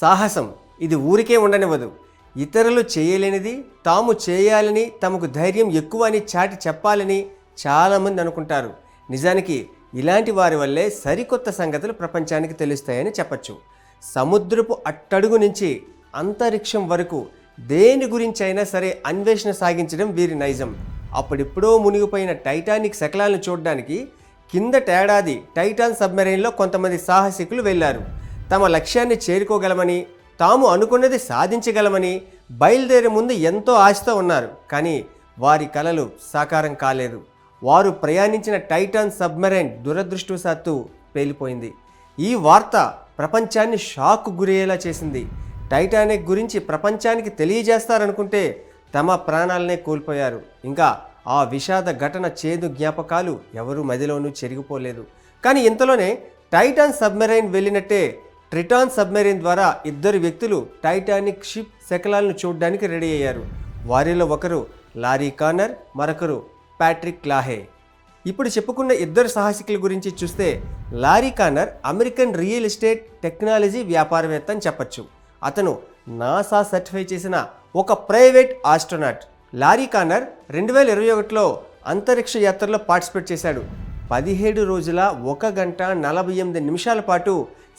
సాహసం. ఇది ఊరికే ఉండనివ్వదు. ఇతరులు చేయలేనిది తాము చేయాలని తమకు ధైర్యం ఎక్కువ అని చాటి చెప్పాలని చాలామంది అనుకుంటారు. నిజానికి ఇలాంటి వారి వల్లే సరికొత్త సంగతులు ప్రపంచానికి తెలుస్తాయని చెప్పచ్చు. సముద్రపు అట్టడుగు నుంచి అంతరిక్షం వరకు దేని గురించి అయినా సరే అన్వేషణ సాగించడం వీరి నైజం. అప్పుడిప్పుడో మునిగిపోయిన టైటానిక్ శకలాలను చూడడానికి కిందటేడాది టైటాన్ సబ్మెరైన్లో కొంతమంది సాహసికులు వెళ్ళారు. తమ లక్ష్యాన్ని చేరుకోగలమని తాము అనుకున్నది సాధించగలమని బయలుదేరే ముందు ఎంతో ఆశతో ఉన్నారు. కానీ వారి కలలు సాకారం కాలేదు. వారు ప్రయాణించిన టైటాన్ సబ్మెరైన్ దురదృష్టవశాత్తు పేలిపోయింది. ఈ వార్త ప్రపంచాన్ని షాక్ గురయ్యేలా చేసింది. టైటానిక్ గురించి ప్రపంచానికి తెలియజేస్తారనుకుంటే తమ ప్రాణాలనే కోల్పోయారు. ఇంకా ఆ విషాద ఘటన చేదు జ్ఞాపకాలు ఎవరు మదిలోనూ చెరిగిపోలేదు. కానీ ఇంతలోనే టైటాన్ సబ్మెరైన్ వెళ్ళినట్టే ట్రిటాన్ సబ్మెరీన్ ద్వారా ఇద్దరు వ్యక్తులు టైటానిక్ షిప్ శకలాలను చూడడానికి రెడీ అయ్యారు. వారిలో ఒకరు లారీ కానర్ మరొకరు ప్యాట్రిక్ లాహే. ఇప్పుడు చెప్పుకున్న ఇద్దరు సాహసికుల గురించి చూస్తే Larry Connor American real estate technology వ్యాపారవేత్త అని చెప్పచ్చు. అతను నాసా సర్టిఫై చేసిన ఒక ప్రైవేట్ ఆస్ట్రోనాట్. లారీ కానర్ రెండు వేల ఇరవై ఒకటిలో అంతరిక్ష యాత్రలో పార్టిసిపేట్ చేశాడు. పదిహేడు రోజుల ఒక గంట నలభై ఎనిమిది నిమిషాల పాటు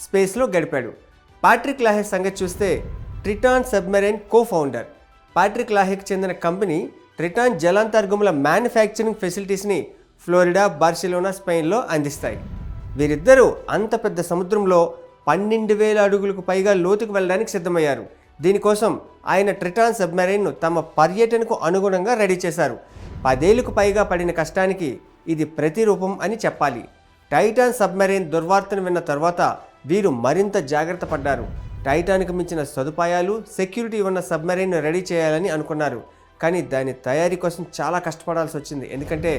స్పేస్లో గడిపాడు. పాట్రిక్ లాహే సంగతి చూస్తే Triton submarine co founder Patrick లాహేకి చెందిన కంపెనీ ట్రిటాన్ జలాంతర్గముల మ్యానుఫ్యాక్చరింగ్ ఫెసిలిటీస్ని ఫ్లోరిడా బార్సిలోనా స్పెయిన్లో అందిస్తాయి. వీరిద్దరూ అంత పెద్ద సముద్రంలో పన్నెండు వేల అడుగులకు పైగా లోతుకు వెళ్ళడానికి సిద్ధమయ్యారు. దీనికోసం ఆయన ట్రిటాన్ సబ్మెరైన్ను తమ పర్యటనకు అనుగుణంగా రెడీ చేశారు. పదేళ్ళకు పైగా పడిన కష్టానికి ఇది ప్రతిరూపం అని చెప్పాలి. టైటాన్ సబ్మెరైన్ దుర్వార్తను విన్న తర్వాత వీరు మరింత జాగ్రత్త పడ్డారు. టైటాన్కు మించిన సదుపాయాలు సెక్యూరిటీ ఉన్న సబ్మెరైన్ను రెడీ చేయాలని అనుకున్నారు. కానీ దాని తయారీ కోసం చాలా కష్టపడాల్సి వచ్చింది. ఎందుకంటే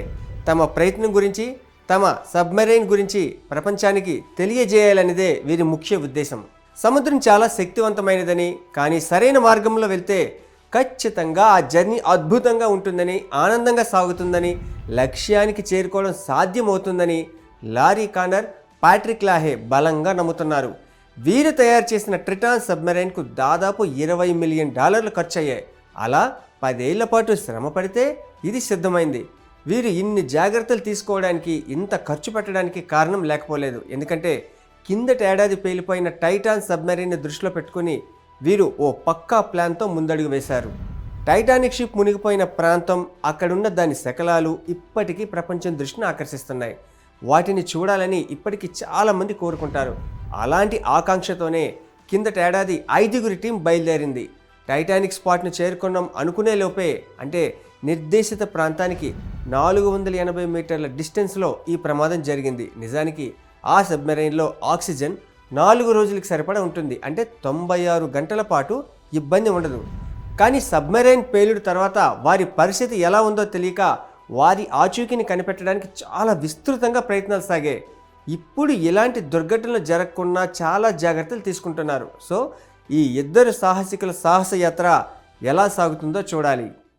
తమ ప్రయత్నం గురించి తమ సబ్మెరైన్ గురించి ప్రపంచానికి తెలియజేయాలనేదే వీరి ముఖ్య ఉద్దేశం. సముద్రం చాలా శక్తివంతమైనదని కానీ సరైన మార్గంలో వెళ్తే ఖచ్చితంగా ఆ జర్నీ అద్భుతంగా ఉంటుందని ఆనందంగా సాగుతుందని లక్ష్యానికి చేరుకోవడం సాధ్యమవుతుందని లారీ కానర్ పాట్రిక్ లాహే బలంగా నమ్ముతున్నారు. వీరు తయారు చేసిన ట్రిటాన్ సబ్మెరైన్కు దాదాపు ఇరవై మిలియన్ డాలర్లు ఖర్చయ్యాయి. అలా పదేళ్ళ పాటు శ్రమ పడితే ఇది సిద్ధమైంది. వీరు ఇన్ని జాగ్రత్తలు తీసుకోవడానికి ఇంత ఖర్చు పెట్టడానికి కారణం లేకపోలేదు. ఎందుకంటే కిందటేడాది పేలిపోయిన టైటాన్ సబ్మెరైన్ని దృష్టిలో పెట్టుకుని వీరు ఓ పక్కా ప్లాన్తో ముందడుగు వేశారు. టైటానిక్ షిప్ మునిగిపోయిన ప్రాంతం అక్కడున్న దాని శకలాలు ఇప్పటికీ ప్రపంచం దృష్టిని ఆకర్షిస్తున్నాయి. వాటిని చూడాలని ఇప్పటికీ చాలామంది కోరుకుంటారు. అలాంటి ఆకాంక్షతోనే కిందటేడాది ఐదుగురి టీం బయలుదేరింది. టైటానిక్ స్పాట్ను చేరుకున్నాం అనుకునే లోపే అంటే నిర్దేశిత ప్రాంతానికి నాలుగు వందల ఎనభై మీటర్ల డిస్టెన్స్లో ఈ ప్రమాదం జరిగింది. నిజానికి ఆ సబ్మెరైన్లో ఆక్సిజన్ నాలుగు రోజులకు సరిపడా ఉంటుంది. అంటే తొంభై ఆరు గంటల పాటు ఇబ్బంది ఉండదు. కానీ సబ్మెరైన్ పేలుడు తర్వాత వారి పరిస్థితి ఎలా ఉందో తెలియక వారి ఆచూకీని కనిపెట్టడానికి చాలా విస్తృతంగా ప్రయత్నాలు సాగాయి. ఇప్పుడు ఇలాంటి దుర్ఘటనలు జరగకుండా చాలా జాగ్రత్తలు తీసుకుంటున్నారు. సో ఈ ఇద్దరు సాహసికుల సాహస యాత్ర ఎలా సాగుతుందో చూడాలి.